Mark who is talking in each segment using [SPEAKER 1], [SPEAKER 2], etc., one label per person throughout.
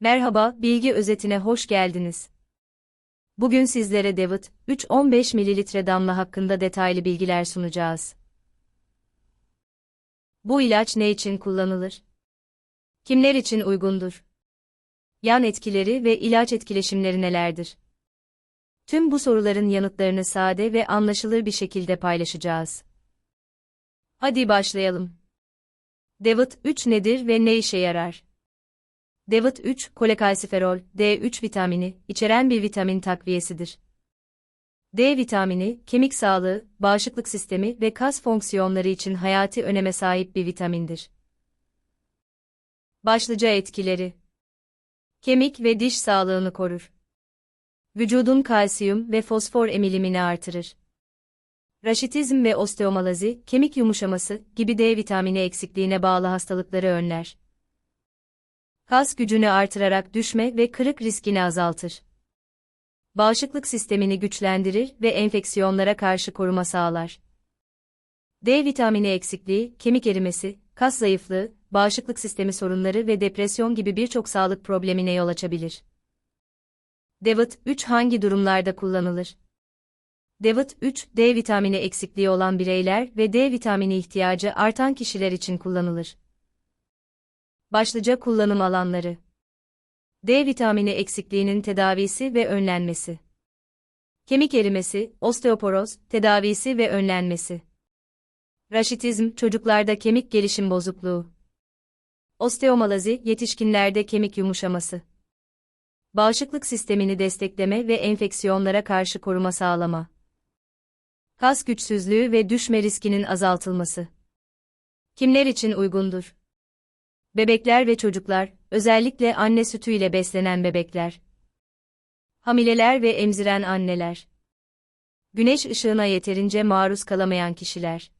[SPEAKER 1] Merhaba, bilgi özetine hoş geldiniz. Bugün sizlere David 3-15 mililitre damla hakkında detaylı bilgiler sunacağız. Bu ilaç ne için kullanılır? Kimler için uygundur? Yan etkileri ve ilaç etkileşimleri nelerdir? Tüm bu soruların yanıtlarını sade ve anlaşılır bir şekilde paylaşacağız. Hadi başlayalım. David 3 nedir ve ne işe yarar? David 3, kolekalsiferol, D3 vitamini, içeren bir vitamin takviyesidir. D vitamini, kemik sağlığı, bağışıklık sistemi ve kas fonksiyonları için hayati öneme sahip bir vitamindir. Başlıca etkileri Kemik ve diş sağlığını korur. Vücudun kalsiyum ve fosfor emilimini artırır. Raşitizm ve osteomalazi, kemik yumuşaması gibi D vitamini eksikliğine bağlı hastalıkları önler. Kas gücünü artırarak düşme ve kırık riskini azaltır. Bağışıklık sistemini güçlendirir ve enfeksiyonlara karşı koruma sağlar. D vitamini eksikliği, kemik erimesi, kas zayıflığı, bağışıklık sistemi sorunları ve depresyon gibi birçok sağlık problemine yol açabilir. David 3 hangi durumlarda kullanılır? David 3, D vitamini eksikliği olan bireyler ve D vitamini ihtiyacı artan kişiler için kullanılır. Başlıca kullanım alanları. D vitamini eksikliğinin tedavisi ve önlenmesi. Kemik erimesi, osteoporoz, tedavisi ve önlenmesi. Raşitizm, çocuklarda kemik gelişim bozukluğu. Osteomalazi, yetişkinlerde kemik yumuşaması. Bağışıklık sistemini destekleme ve enfeksiyonlara karşı koruma sağlama. Kas güçsüzlüğü ve düşme riskinin azaltılması. Kimler için uygundur? Bebekler ve çocuklar, özellikle anne sütüyle beslenen bebekler. Hamileler ve emziren anneler. Güneş ışığına yeterince maruz kalamayan kişiler.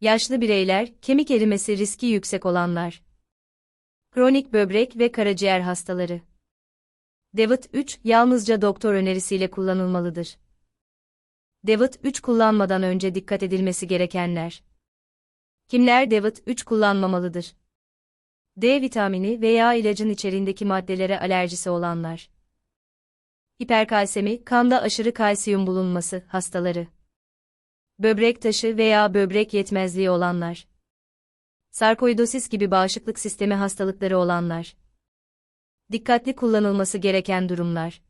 [SPEAKER 1] Yaşlı bireyler, kemik erimesi riski yüksek olanlar. Kronik böbrek ve karaciğer hastaları. David 3 yalnızca doktor önerisiyle kullanılmalıdır. David 3 kullanmadan önce dikkat edilmesi gerekenler. Kimler David 3 kullanmamalıdır? D vitamini veya ilacın içeriğindeki maddelere alerjisi olanlar. Hiperkalsemi, kanda aşırı kalsiyum bulunması hastaları. Böbrek taşı veya böbrek yetmezliği olanlar. Sarkoidosis gibi bağışıklık sistemi hastalıkları olanlar. Dikkatli kullanılması gereken durumlar.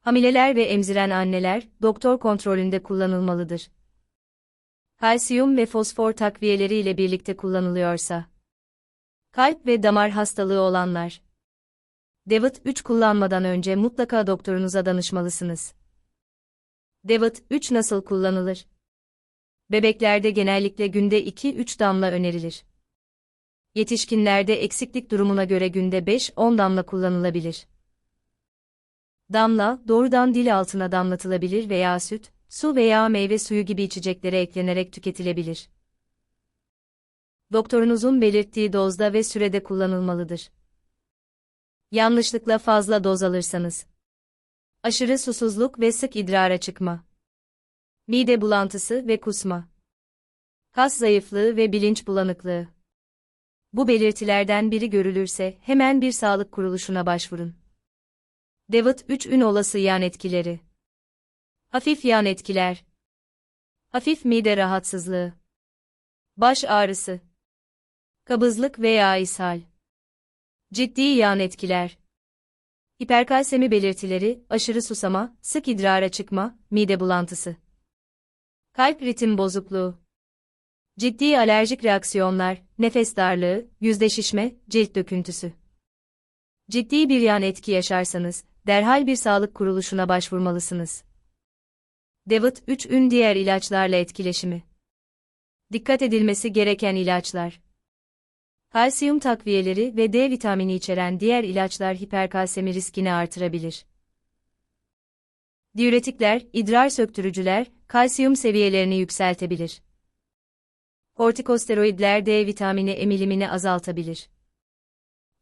[SPEAKER 1] Hamileler ve emziren anneler, doktor kontrolünde kullanılmalıdır. Kalsiyum ve fosfor takviyeleri ile birlikte kullanılıyorsa. Kalp ve damar hastalığı olanlar. David 3 kullanmadan önce mutlaka doktorunuza danışmalısınız. David 3 nasıl kullanılır? Bebeklerde genellikle günde 2-3 damla önerilir. Yetişkinlerde eksiklik durumuna göre günde 5-10 damla kullanılabilir. Damla, doğrudan dil altına damlatılabilir veya süt, su veya meyve suyu gibi içeceklere eklenerek tüketilebilir doktorunuzun belirttiği dozda ve sürede kullanılmalıdır. Yanlışlıkla fazla doz alırsanız. Aşırı susuzluk ve sık idrara çıkma. Mide bulantısı ve kusma. Kas zayıflığı ve bilinç bulanıklığı. Bu belirtilerden biri görülürse hemen bir sağlık kuruluşuna başvurun. David 3 ün olası yan etkileri. Hafif yan etkiler. Hafif mide rahatsızlığı. Baş ağrısı. Kabızlık veya ishal. Ciddi yan etkiler. Hiperkalsemi belirtileri, aşırı susama, sık idrara çıkma, mide bulantısı. Kalp ritim bozukluğu. Ciddi alerjik reaksiyonlar, nefes darlığı, yüzde cilt döküntüsü. Ciddi bir yan etki yaşarsanız, derhal bir sağlık kuruluşuna başvurmalısınız. David 3 ün diğer ilaçlarla etkileşimi. Dikkat edilmesi gereken ilaçlar. Kalsiyum takviyeleri ve D vitamini içeren diğer ilaçlar hiperkalsemi riskini artırabilir. Diüretikler, idrar söktürücüler, kalsiyum seviyelerini yükseltebilir. Kortikosteroidler D vitamini emilimini azaltabilir.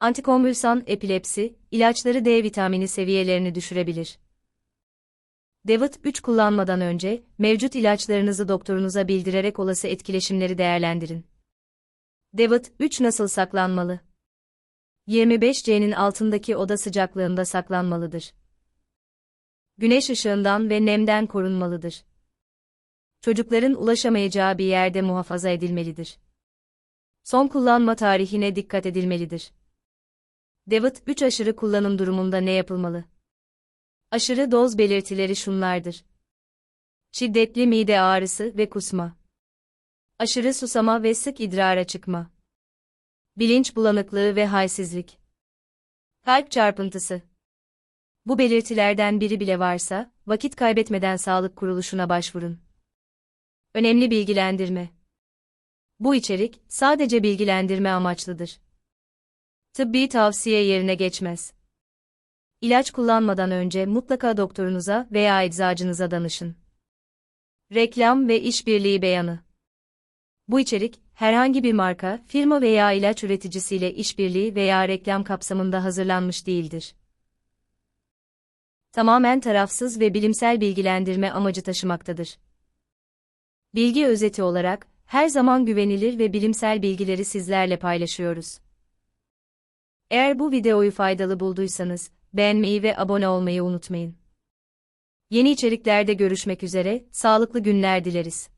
[SPEAKER 1] Antikonvülsan epilepsi, ilaçları D vitamini seviyelerini düşürebilir. David 3 kullanmadan önce, mevcut ilaçlarınızı doktorunuza bildirerek olası etkileşimleri değerlendirin. David 3 nasıl saklanmalı? 25C'nin altındaki oda sıcaklığında saklanmalıdır. Güneş ışığından ve nemden korunmalıdır. Çocukların ulaşamayacağı bir yerde muhafaza edilmelidir. Son kullanma tarihine dikkat edilmelidir. David 3 aşırı kullanım durumunda ne yapılmalı? Aşırı doz belirtileri şunlardır. Şiddetli mide ağrısı ve kusma. Aşırı susama ve sık idrara çıkma. Bilinç bulanıklığı ve halsizlik. Kalp çarpıntısı. Bu belirtilerden biri bile varsa, vakit kaybetmeden sağlık kuruluşuna başvurun. Önemli bilgilendirme. Bu içerik sadece bilgilendirme amaçlıdır. Tıbbi tavsiye yerine geçmez. İlaç kullanmadan önce mutlaka doktorunuza veya eczacınıza danışın. Reklam ve işbirliği beyanı. Bu içerik, herhangi bir marka, firma veya ilaç üreticisiyle işbirliği veya reklam kapsamında hazırlanmış değildir. Tamamen tarafsız ve bilimsel bilgilendirme amacı taşımaktadır. Bilgi özeti olarak, her zaman güvenilir ve bilimsel bilgileri sizlerle paylaşıyoruz. Eğer bu videoyu faydalı bulduysanız, beğenmeyi ve abone olmayı unutmayın. Yeni içeriklerde görüşmek üzere, sağlıklı günler dileriz.